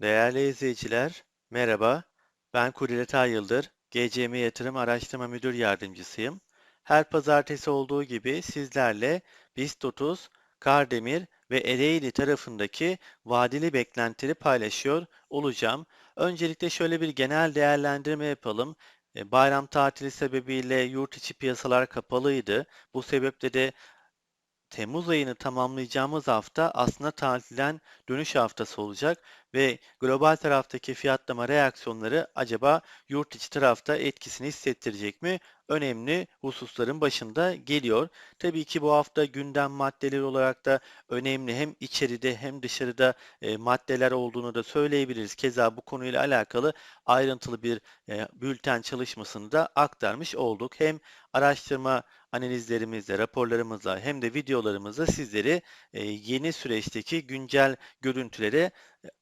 Değerli izleyiciler, merhaba. Ben Kudret Yıldır, GCM Yatırım Araştırma Müdür Yardımcısıyım. Her pazartesi olduğu gibi sizlerle BIST 30, Kardemir ve Ereğli tarafındaki vadeli beklentileri paylaşıyor olacağım. Öncelikle şöyle bir genel değerlendirme yapalım. E, Bayram tatili sebebiyle yurt içi piyasalar kapalıydı. Bu sebeple de Temmuz ayını tamamlayacağımız hafta aslında tatilden dönüş haftası olacak ve global taraftaki fiyatlama reaksiyonları acaba yurt içi tarafta etkisini hissettirecek mi? Önemli hususların başında geliyor. Tabii ki bu hafta gündem maddeleri olarak da önemli hem içeride hem dışarıda e, maddeler olduğunu da söyleyebiliriz. Keza bu konuyla alakalı ayrıntılı bir e, bülten çalışmasını da aktarmış olduk. Hem araştırma analizlerimizle, raporlarımızla hem de videolarımızla sizleri e, yeni süreçteki güncel görüntülere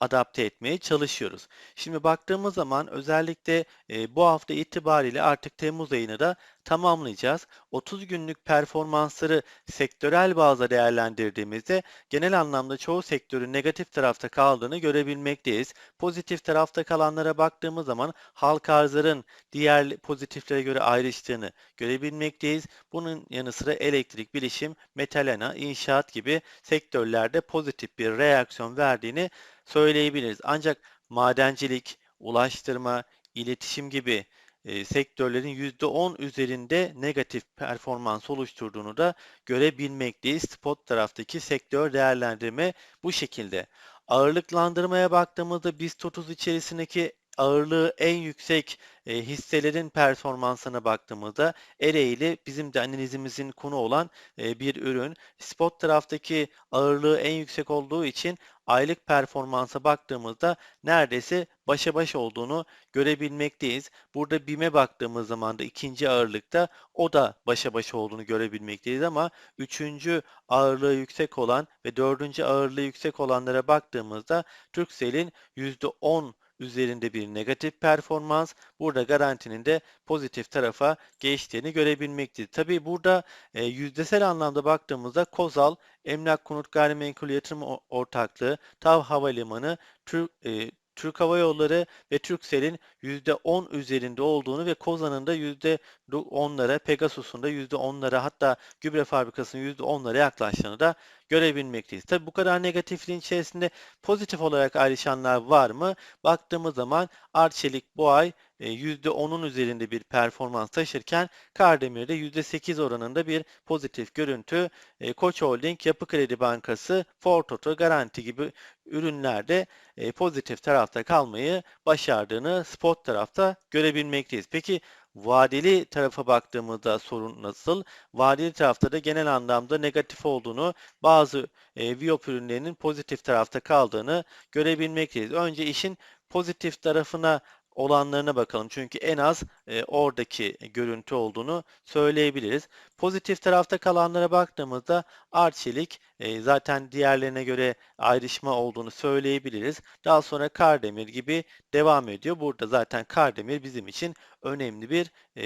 adapte etmeye çalışıyoruz. Şimdi baktığımız zaman özellikle bu hafta itibariyle artık Temmuz ayını da tamamlayacağız. 30 günlük performansları sektörel bazda değerlendirdiğimizde genel anlamda çoğu sektörün negatif tarafta kaldığını görebilmekteyiz. Pozitif tarafta kalanlara baktığımız zaman halka arzların diğer pozitiflere göre ayrıştığını görebilmekteyiz. Bunun yanı sıra elektrik, bilişim, metalena, inşaat gibi sektörlerde pozitif bir reaksiyon verdiğini söyleyebiliriz. Ancak madencilik, ulaştırma, iletişim gibi e, sektörlerin %10 üzerinde negatif performans oluşturduğunu da görebilmekteyiz. Spot taraftaki sektör değerlendirme bu şekilde. Ağırlıklandırmaya baktığımızda BIST 30 içerisindeki ağırlığı en yüksek e, hisselerin performansına baktığımızda Ereğli bizim de analizimizin konu olan e, bir ürün. Spot taraftaki ağırlığı en yüksek olduğu için aylık performansa baktığımızda neredeyse başa baş olduğunu görebilmekteyiz. Burada BİM'e baktığımız zaman da ikinci ağırlıkta o da başa baş olduğunu görebilmekteyiz ama üçüncü ağırlığı yüksek olan ve dördüncü ağırlığı yüksek olanlara baktığımızda Turkcell'in %10 üzerinde bir negatif performans. Burada garantinin de pozitif tarafa geçtiğini görebilmektedir. Tabii burada e, yüzdesel anlamda baktığımızda Kozal, Emlak Konut Gayrimenkul Yatırım Ortaklığı, TAV Havalimanı, Türk, e, Türk Hava Yolları ve Turkcell'in %10 üzerinde olduğunu ve Kozan'ın da %10'lara, Pegasus'un da %10'lara hatta gübre fabrikasının %10'lara yaklaştığını da görebilmekteyiz. Tabi bu kadar negatifliğin içerisinde pozitif olarak ayrışanlar var mı? Baktığımız zaman Arçelik bu ay %10'un e, üzerinde bir performans taşırken Kardemir'de %8 oranında bir pozitif görüntü. E, Koç Holding, Yapı Kredi Bankası, Ford Auto, Garanti gibi ürünlerde e, pozitif tarafta kalmayı başardığını spot tarafta görebilmekteyiz. Peki vadeli tarafa baktığımızda sorun nasıl? Vadeli tarafta da genel anlamda negatif olduğunu, bazı e, Viop ürünlerinin pozitif tarafta kaldığını görebilmekteyiz. Önce işin pozitif tarafına olanlarına bakalım. Çünkü en az e, oradaki görüntü olduğunu söyleyebiliriz. Pozitif tarafta kalanlara baktığımızda Arçelik e, zaten diğerlerine göre ayrışma olduğunu söyleyebiliriz. Daha sonra Kardemir gibi devam ediyor. Burada zaten Kardemir bizim için önemli bir e,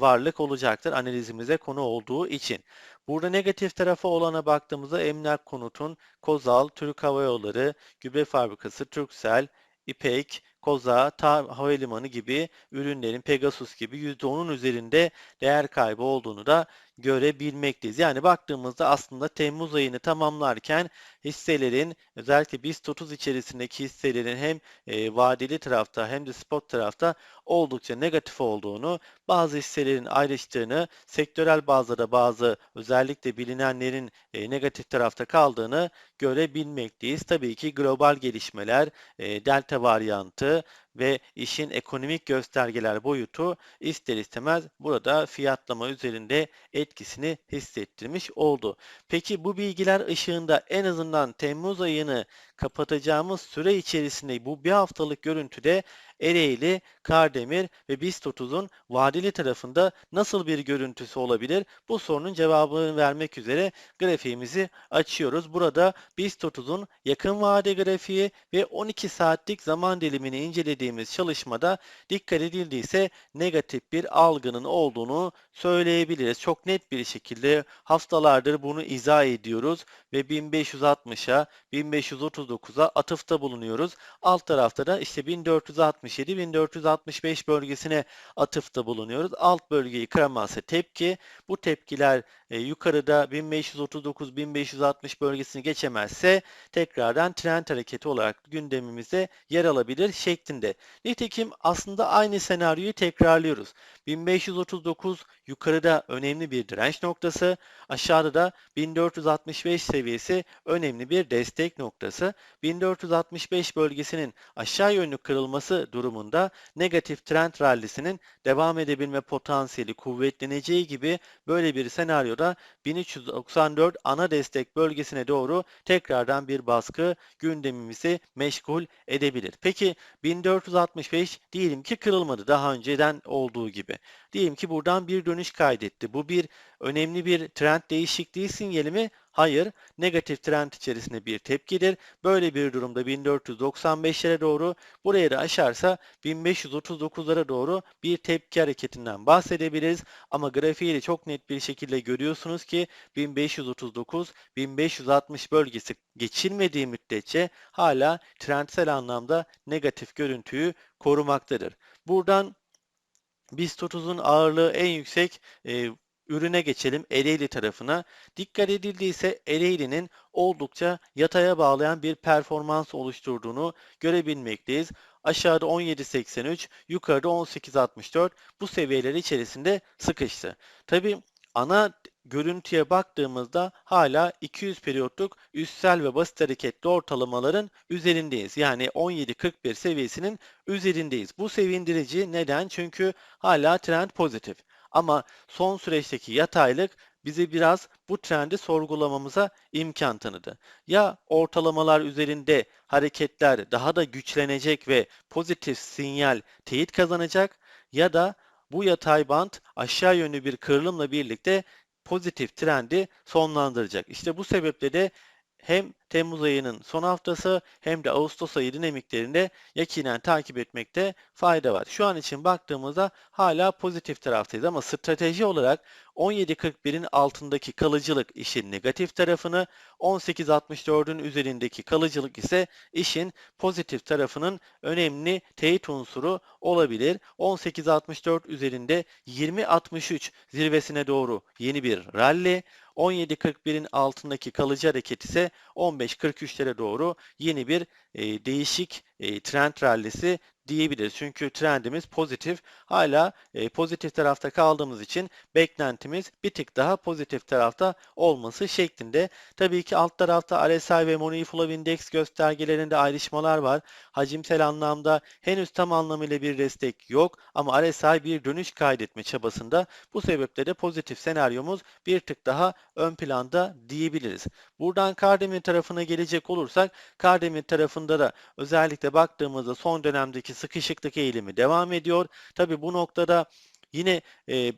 varlık olacaktır analizimize konu olduğu için. Burada negatif tarafı olana baktığımızda Emlak Konut'un Kozal, Türk Hava Yolları, Gübre Fabrikası, Turkcell, İpek, Koza, TAV Havalimanı gibi ürünlerin Pegasus gibi %10'un üzerinde değer kaybı olduğunu da görebilmekteyiz. Yani baktığımızda aslında Temmuz ayını tamamlarken hisselerin özellikle BIST 30 içerisindeki hisselerin hem e, vadeli tarafta hem de spot tarafta oldukça negatif olduğunu, bazı hisselerin ayrıştığını, sektörel bazda da bazı özellikle bilinenlerin e, negatif tarafta kaldığını görebilmekteyiz. Tabii ki global gelişmeler, e, delta varyantı, ve işin ekonomik göstergeler boyutu ister istemez burada fiyatlama üzerinde etkisini hissettirmiş oldu. Peki bu bilgiler ışığında en azından Temmuz ayını kapatacağımız süre içerisinde bu bir haftalık görüntüde Ereğli, Kardemir ve BIST 30'un vadeli tarafında nasıl bir görüntüsü olabilir? Bu sorunun cevabını vermek üzere grafiğimizi açıyoruz. Burada BIST 30'un yakın vade grafiği ve 12 saatlik zaman dilimini incelediğimiz çalışmada dikkat edildiyse negatif bir algının olduğunu söyleyebiliriz. Çok net bir şekilde haftalardır bunu izah ediyoruz ve 1560'a 1539'a atıfta bulunuyoruz. Alt tarafta da işte 1467-1465 bölgesine atıfta bulunuyoruz. Alt bölgeyi kıramazsa tepki, bu tepkiler e, yukarıda 1539-1560 bölgesini geçemezse tekrardan trend hareketi olarak gündemimize yer alabilir şeklinde. Nitekim aslında aynı senaryoyu tekrarlıyoruz. 1539 yukarıda önemli bir direnç noktası, aşağıda da 1465 seviyesi önemli bir destek noktası. 1465 bölgesinin aşağı yönlü kırılması durumunda negatif trend rallisinin devam edebilme potansiyeli kuvvetleneceği gibi böyle bir senaryoda 1394 ana destek bölgesine doğru tekrardan bir baskı gündemimizi meşgul edebilir. Peki 1465 diyelim ki kırılmadı daha önceden olduğu gibi. Diyelim ki buradan bir dönüş kaydetti. Bu bir önemli bir trend değişikliği sinyali mi? Hayır, negatif trend içerisinde bir tepkidir. Böyle bir durumda 1495'lere doğru, buraya da aşarsa 1539'lara doğru bir tepki hareketinden bahsedebiliriz. Ama grafiği de çok net bir şekilde görüyorsunuz ki 1539-1560 bölgesi geçilmediği müddetçe hala trendsel anlamda negatif görüntüyü korumaktadır. Buradan BIST 30'un ağırlığı en yüksek e, ürüne geçelim Ereğli tarafına. Dikkat edildiyse Ereğli'nin oldukça yataya bağlayan bir performans oluşturduğunu görebilmekteyiz. Aşağıda 17.83, yukarıda 18.64 bu seviyeler içerisinde sıkıştı. Tabi ana görüntüye baktığımızda hala 200 periyotluk üstsel ve basit hareketli ortalamaların üzerindeyiz. Yani 17.41 seviyesinin üzerindeyiz. Bu sevindirici neden? Çünkü hala trend pozitif. Ama son süreçteki yataylık bizi biraz bu trendi sorgulamamıza imkan tanıdı. Ya ortalamalar üzerinde hareketler daha da güçlenecek ve pozitif sinyal teyit kazanacak ya da bu yatay bant aşağı yönlü bir kırılımla birlikte pozitif trendi sonlandıracak. İşte bu sebeple de hem Temmuz ayının son haftası hem de Ağustos ayı dinamiklerinde yakinen takip etmekte fayda var. Şu an için baktığımızda hala pozitif taraftayız ama strateji olarak 17.41'in altındaki kalıcılık işin negatif tarafını, 18.64'ün üzerindeki kalıcılık ise işin pozitif tarafının önemli teyit unsuru olabilir. 18.64 üzerinde 20.63 zirvesine doğru yeni bir rally, 17.41'in altındaki kalıcı hareket ise 15.43'lere doğru yeni bir e, değişik e, trend rallisi diyebiliriz. Çünkü trendimiz pozitif. Hala e, pozitif tarafta kaldığımız için beklentimiz bir tık daha pozitif tarafta olması şeklinde. Tabii ki alt tarafta RSI ve Money Flow Index göstergelerinde ayrışmalar var. Hacimsel anlamda henüz tam anlamıyla bir destek yok ama RSI bir dönüş kaydetme çabasında. Bu sebeple de pozitif senaryomuz bir tık daha ön planda diyebiliriz. Buradan Kardemir tarafına gelecek olursak Kardemir tarafında da özellikle baktığımızda son dönemdeki sıkışıklık eğilimi devam ediyor. Tabi bu noktada yine e,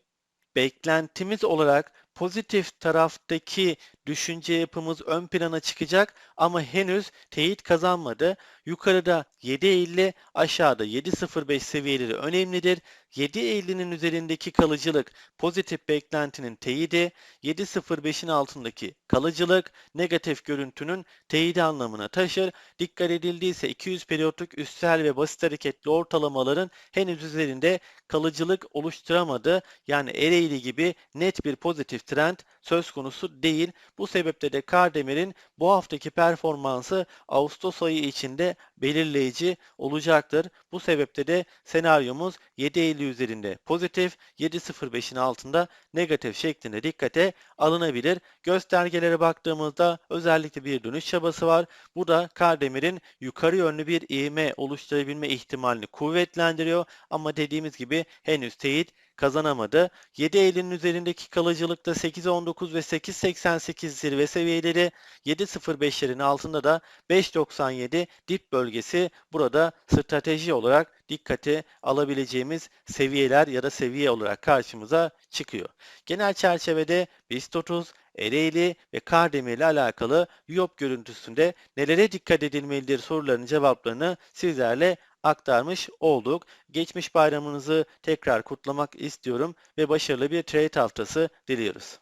beklentimiz olarak pozitif taraftaki düşünce yapımız ön plana çıkacak ama henüz teyit kazanmadı. Yukarıda 7.50, aşağıda 7.05 seviyeleri önemlidir. 7.50'nin üzerindeki kalıcılık pozitif beklentinin teyidi, 7.05'in altındaki kalıcılık negatif görüntünün teyidi anlamına taşır. Dikkat edildiyse 200 periyotluk üstsel ve basit hareketli ortalamaların henüz üzerinde kalıcılık oluşturamadı. Yani Ereğli gibi net bir pozitif trend söz konusu değil. Bu sebeple de Kardemir'in bu haftaki performansı Ağustos ayı içinde belirleyici olacaktır. Bu sebeple de senaryomuz 7.50 üzerinde pozitif, 7.05'in altında negatif şeklinde dikkate alınabilir. Göstergelere baktığımızda özellikle bir dönüş çabası var. Bu da Kardemir'in yukarı yönlü bir ivme oluşturabilme ihtimalini kuvvetlendiriyor. Ama dediğimiz gibi henüz teyit kazanamadı. 7.50'nin üzerindeki kalıcılıkta 8.19 ve 8.88 zirve seviyeleri 7.05'lerin altında da 5.97 dip bölgesi burada strateji olarak dikkate alabileceğimiz seviyeler ya da seviye olarak karşımıza çıkıyor. Genel çerçevede BIST 30, Ereğli ve Kardemir ile alakalı YOP görüntüsünde nelere dikkat edilmelidir sorularının cevaplarını sizlerle aktarmış olduk. Geçmiş bayramınızı tekrar kutlamak istiyorum ve başarılı bir trade haftası diliyoruz.